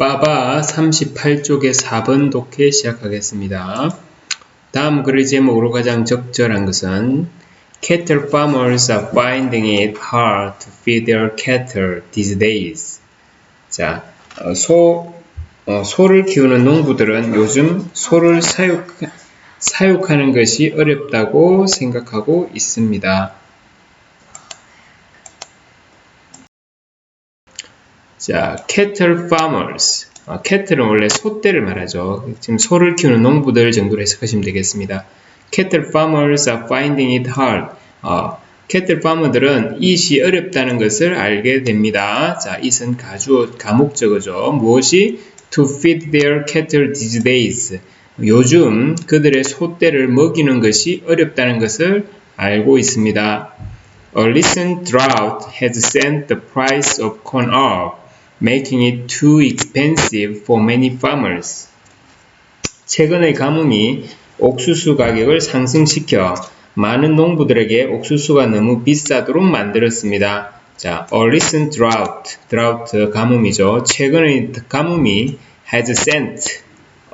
빠바 38쪽의 4번 독해 시작하겠습니다. 다음 글의 제목으로 가장 적절한 것은 Cattle farmers are finding it hard to feed their cattle these days. 자, 어, 소, 어, 소를 키우는 농부들은 요즘 소를 사육, 사육하는 것이 어렵다고 생각하고 있습니다. 자, cattle farmers. 어, cattle은 원래 소떼를 말하죠. 지금 소를 키우는 농부들 정도로 해석하시면 되겠습니다. cattle farmers are finding it hard. 어, cattle farmer들은 it이 어렵다는 것을 알게 됩니다. 자, it은 가주, 가목적어죠. 무엇이? to feed their cattle these days. 요즘 그들의 소떼를 먹이는 것이 어렵다는 것을 알고 있습니다. A recent drought has sent the price of corn up. Making it too expensive for many farmers. 최근의 가뭄이 옥수수 가격을 상승시켜 많은 농부들에게 옥수수가 너무 비싸도록 만들었습니다. 자, a recent drought, drought 가뭄이죠. 최근의 가뭄이 has sent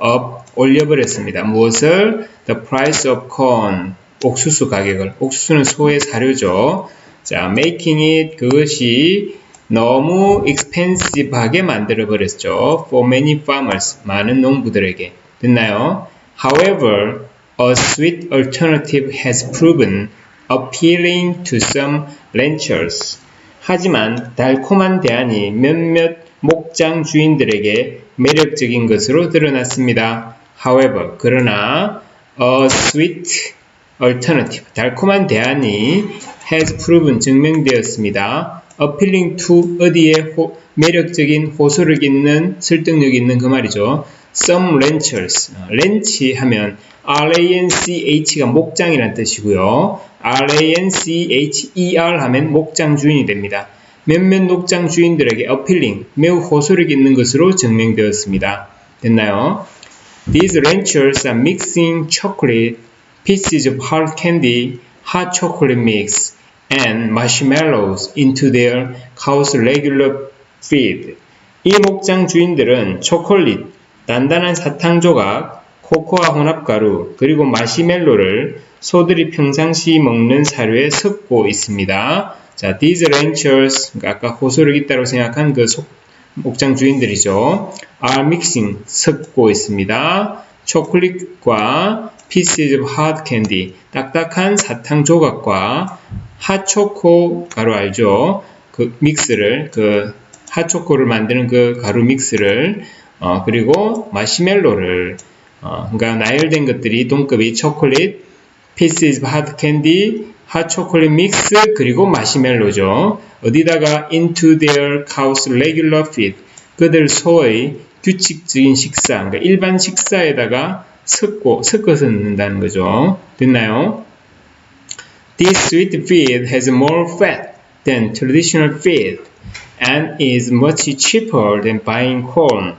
up 올려버렸습니다. 무엇을? The price of corn, 옥수수 가격을. 옥수수는 소의 사료죠. 자, making it 그것이 너무 expensive하게 만들어 버렸죠. For many farmers, 많은 농부들에게. 됐나요? However, a sweet alternative has proven appealing to some ranchers. 하지만 달콤한 대안이 몇몇 목장 주인들에게 매력적인 것으로 드러났습니다. However, 그러나 a sweet alternative, 달콤한 대안이 has proven 증명되었습니다. Appealing to 어디에 호, 매력적인 호소력 있는 설득력 있는 그 말이죠. Some ranchers, 렌치 하면 R-A-N-C-H가 목장이란 뜻이고요. R-A-N-C-H-E-R 하면 목장 주인이 됩니다. 몇몇 목장 주인들에게 appealing, 매우 호소력 있는 것으로 증명되었습니다. 됐나요? These ranchers are mixing chocolate, pieces of hard candy, hot chocolate mix, and marshmallows into their cow's regular feed. 이 목장 주인들은 초콜릿, 단단한 사탕 조각, 코코아 혼합가루, 그리고 마시멜로를 소들이 평상시 먹는 사료에 섞고 있습니다. 자, these ranchers, 아까 호소력 있다고 생각한 그 소, 목장 주인들이죠. are mixing, 섞고 있습니다. 초콜릿과 pieces of hard candy, 딱딱한 사탕 조각과 핫초코 가루 알죠? 그 믹스를 그 핫초코를 만드는 그 가루 믹스를 어, 그리고 마시멜로를 어, 그러니까 나열된 것들이 동급이 초콜릿, pieces of hard candy, 핫 초콜릿 믹스 그리고 마시멜로죠. 어디다가 into their cow's regular feed 그들 소의 규칙적인 식사, 그러니까 일반 식사에다가 섞고 섞어서 넣는다는 거죠. 됐나요? This sweet feed has more fat than traditional feed and is much cheaper than buying corn.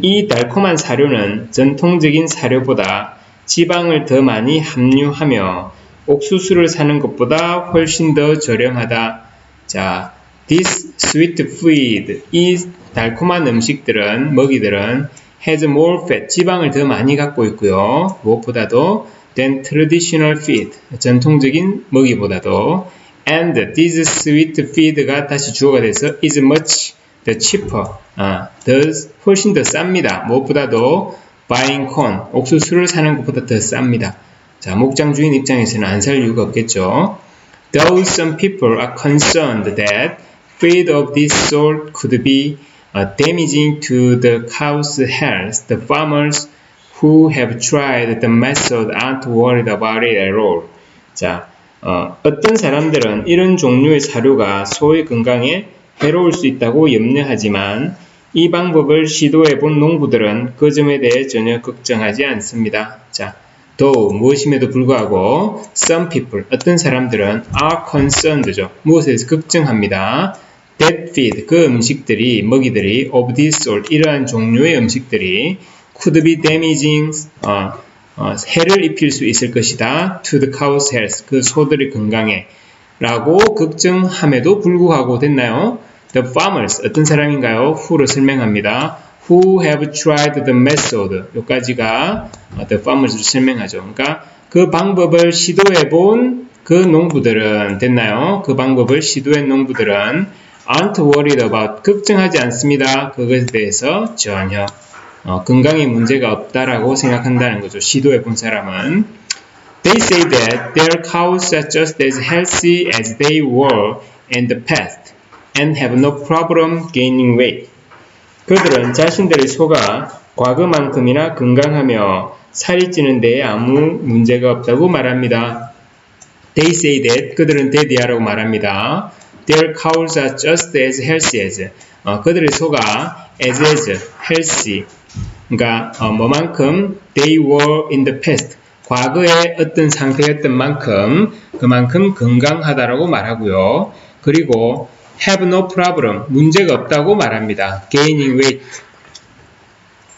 이 달콤한 사료는 전통적인 사료보다 지방을 더 많이 함유하며 옥수수를 사는 것보다 훨씬 더 저렴하다. 자, this sweet feed, 이 달콤한 음식들은, 먹이들은 has more fat, 지방을 더 많이 갖고 있고요. 무엇보다도 than traditional feed, 전통적인 먹이보다도 and this sweet feed가 다시 주어가 돼서 is much the cheaper, 아, 더, 훨씬 더 쌉니다. 무엇보다도 buying corn, 옥수수를 사는 것보다 더 쌉니다. 자, 목장 주인 입장에서는 안 살 이유가 없겠죠. Though some people are concerned that feed of this sort could be uh, damaging to the cow's health, the farmers who have tried the method aren't worried about it at all. 자, 어, 어떤 사람들은 이런 종류의 사료가 소의 건강에 해로울 수 있다고 염려하지만 이 방법을 시도해 본 농부들은 그 점에 대해 전혀 걱정하지 않습니다. 자, though 무엇임에도 불구하고 some people 어떤 사람들은 are concerned죠. 무엇에 대해서 걱정합니다. that feed 그 음식들이 먹이들이 of this sort 이러한 종류의 음식들이 could be damaging 어, 어, 해를 입힐 수 있을 것이다 to the cow's health 그 소들의 건강에 라고 걱정함에도 불구하고 됐나요? The farmers 어떤 사람인가요? who로 설명합니다. who have tried the method. 여기까지가 어, the farmers를 설명하죠. 그러니까 그 방법을 시도해 본 그 농부들은 됐나요? 그 방법을 시도한 농부들은 aren't worried about 걱정하지 않습니다. 그것에 대해서 전혀 어, 건강에 문제가 없다라고 생각한다는 거죠. 시도해 본 사람은 They say that their cows are just as healthy as they were in the past and have no problem gaining weight. 그들은 자신들의 소가 과거만큼이나 건강하며 살이 찌는 데에 아무 문제가 없다고 말합니다. They say that 그들은 대디하라고 말합니다. Their cows are just as healthy as 어, 그들의 소가 as as healthy 그러니까 어, 뭐만큼 they were in the past 과거의 어떤 상태였던 만큼 그만큼 건강하다라고 말하고요. 그리고 have no problem 문제가 없다고 말합니다. gaining weight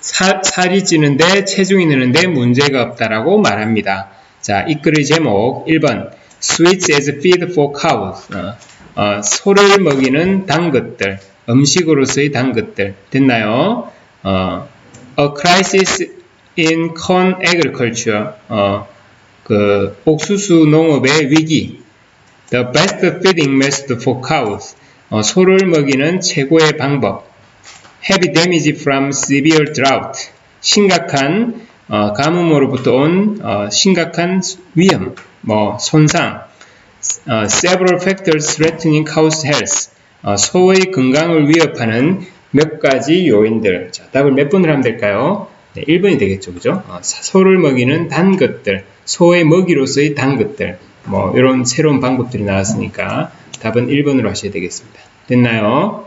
사- 살이 찌는데 체중이 느는데 문제가 없다라고 말합니다. 자, 이 글의 제목 1번 Sweets as feed for cows 어, 어, 소를 먹이는 단 것들 음식으로서의 단 것들 됐나요? 어, A crisis in corn agriculture 어, 그 옥수수 농업의 위기 The best feeding method for cows 어, 소를 먹이는 최고의 방법 heavy damage from severe drought. 심각한 어, 가뭄으로부터 온 어, 심각한 위험, 뭐 손상. 어, several factors threatening cow's health. 어, 소의 건강을 위협하는 몇 가지 요인들. 자, 답을 몇 번을 하면 될까요? 네, 1번이 되겠죠, 그죠? 어, 사- 소를 먹이는 단 것들, 소의 먹이로서의 단 것들. 뭐 이런 새로운 방법들이 나왔으니까 답은 1번으로 하셔야 되겠습니다. 됐나요?